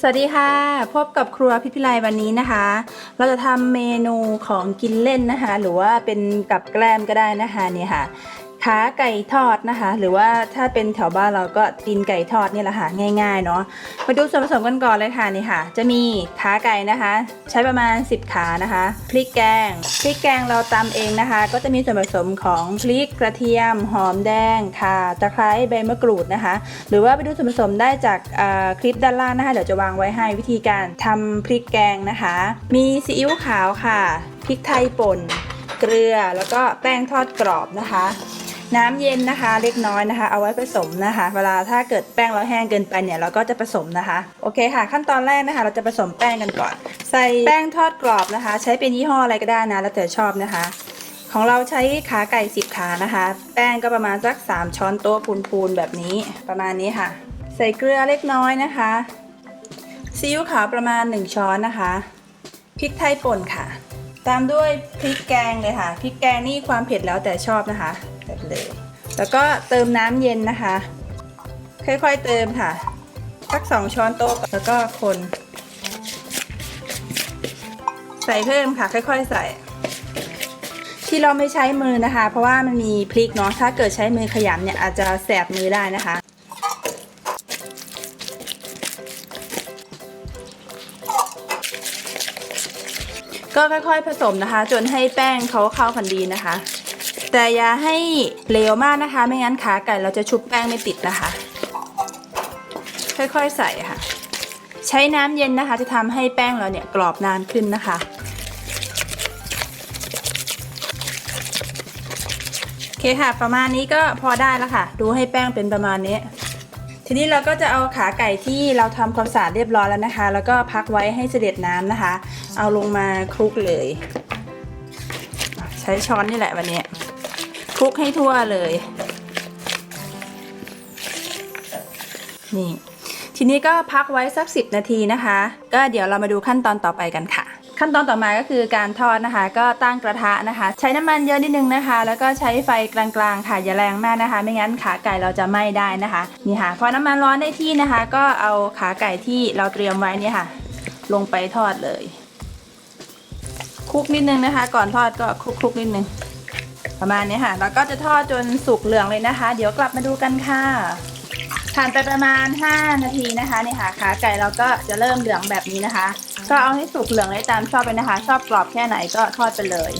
สวัสดีค่ะ พบกับครัวพิพิไลวันนี้นะคะ เราจะทำเมนูของกินเล่นนะคะ หรือว่าเป็นกับแกล้มก็ได้นะคะนี่ค่ะ ขาไก่ทอดนะคะ หรือว่าถ้าเป็นแถวบ้านเราก็ตีนไก่ทอดนี่แหละค่ะง่ายๆเนาะมาดูส่วนผสมกันก่อนเลยค่ะนี่ค่ะ จะมีขาไก่นะคะ ใช้ประมาณ 10 ขานะคะพริกแกงพริกแกงเราตำเองนะคะ ก็จะมีส่วนผสมของพริกกระเทียม หอมแดงข่าตะไคร้ใบมะกรูดนะคะ หรือว่าไปดูส่วนผสมได้จากคลิปด้านล่างนะคะเดี๋ยวจะวางไว้ให้วิธีการทำพริกแกงนะคะ มีซีอิ๊วขาวค่ะพริกไทยป่นเกลือแล้วก็แป้งทอดกรอบนะคะ น้ำเย็นนะคะ เล็กน้อยนะคะ เอาไว้ผสมนะคะ เวลาถ้าเกิดแป้งเราแห้งเกินไปเนี่ยเราก็จะผสมนะคะ โอเคค่ะ ขั้นตอนแรกนะคะ เราจะผสมแป้งกันก่อน ใส่แป้งทอดกรอบนะคะ ใช้เป็นยี่ห้ออะไรก็ได้นะแล้วแต่ชอบนะคะ ของเราใช้ขาไก่สิบขานะคะ แป้งก็ประมาณสัก 3 ช้อนโต๊ะพูนๆแบบนี้ประมาณนี้ค่ะ ใส่เกลือเล็กน้อยนะคะซีอิ๊วขาวประมาณ 1 ช้อนนะคะพริกไทยป่นค่ะ ตามด้วยพริกแกงเลยค่ะพริกแกงนี่ความเผ็ดแล้วแต่ชอบนะคะ แบบเลย แล้วก็เติมน้ำเย็นนะคะ ค่อยๆเติมค่ะ สักสองช้อนโต๊ะแล้วก็คน ใส่เพิ่มค่ะ ค่อยๆใส่ ที่เราไม่ใช้มือนะคะ เพราะว่ามันมีพริกเนาะ ถ้าเกิดใช้มือขยำเนี่ยอาจจะแสบมือได้นะคะก็ค่อยๆผสมนะคะ จนให้แป้งเขาเข้ากันดีนะคะ แต่อย่าให้เหลวมากนะคะ ไม่งั้นขาไก่เราจะชุบแป้งไม่ติดนะคะ ค่อยๆใส่ค่ะ ใช้น้ำเย็นนะคะ จะทำให้แป้งเราเนี่ยกรอบนานขึ้นนะคะโอเคค่ะ ประมาณนี้ก็พอได้แล้วค่ะ ดูให้แป้งเป็นประมาณนี้ทีนี้เราก็จะเอาขาไก่ที่เราทำความสะอาดเรียบร้อยแล้วนะคะ แล้วก็พักไว้ให้เสด็จน้ำนะคะ เอาลงมาคลุกเลย ใช้ช้อนนี่แหละวันนี้ คลุกให้ทั่วเลย นี่ ทีนี้ก็พักไว้สัก 10 นาทีนะคะ ก็เดี๋ยวเรามาดูขั้นตอนต่อไปกันค่ะ ขั้นตอนต่อมาก็คือการทอดนะคะ ก็ตั้งกระทะนะคะ ใช้น้ำมันเยอะนิดนึงนะคะ แล้วก็ใช้ไฟกลางๆค่ะอย่าแรงมากนะคะ ไม่งั้นขาไก่เราจะไหม้ได้นะคะนี่ค่ะพอน้ำมันร้อนได้ที่นะคะ ก็เอาขาไก่ที่เราเตรียมไว้นี่ค่ะ ลงไปทอดเลยคลุกนิดนึงนะคะ ก่อนทอดก็คลุกๆนิดนึง ประมาณนี้ค่ะ แล้วก็จะทอดจนสุกเหลืองเลยนะคะ เดี๋ยวกลับมาดูกันค่ะ ผ่านไปประมาณ 5 นาทีนะคะนี่ค่ะขาไก่เราก็จะเริ่มเหลืองแบบนี้นะคะ ก็เอาให้สุกเหลืองได้ตามชอบเลยนะคะ ชอบกรอบแค่ไหนก็ทอดไปเลย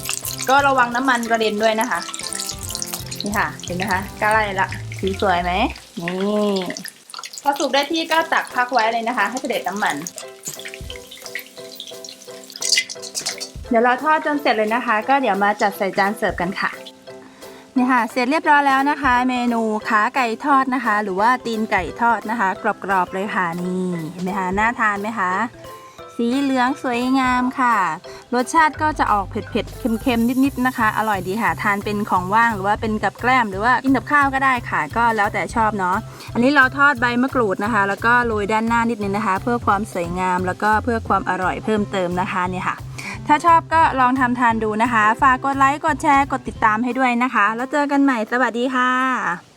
ก็ระวังน้ำมันกระเด็นด้วยนะคะ นี่ค่ะ เห็นไหมคะใกล้ละสีสวยไหมนี่พอสุกได้ที่ก็ตักพักไว้เลยนะคะ ให้เสด็จน้ำมันเดี๋ยวเราทอดจนเสร็จเลยนะคะ ก็เดี๋ยวมาจัดใส่จานเสิร์ฟกันค่ะ นี่ค่ะ เสร็จเรียบร้อยแล้วนะคะ เมนูขาไก่ทอดนะคะ หรือว่าตีนไก่ทอดนะคะ กรอบๆเลยค่ะนี่เห็นไหมคะน่าทานไหมคะสีเหลืองสวยงามค่ะ รสชาติก็จะออกเผ็ดๆ เค็มๆ นิดๆ นะคะ อร่อยดีค่ะ ทานเป็นของว่างหรือว่าเป็นกับแกล้มหรือว่ากินกับข้าวก็ได้ค่ะ ก็แล้วแต่ชอบเนาะ อันนี้เราทอดใบมะกรูดนะคะ แล้วก็โรยด้านหน้านิดนึงนะคะ เพื่อความสวยงามแล้วก็เพื่อความอร่อยเพิ่มเติมนะคะเนี่ยค่ะ ถ้าชอบก็ลองทำทานดูนะคะ ฝากกดไลค์ กดแชร์ กดติดตามให้ด้วยนะคะ แล้วเจอกันใหม่ สวัสดีค่ะ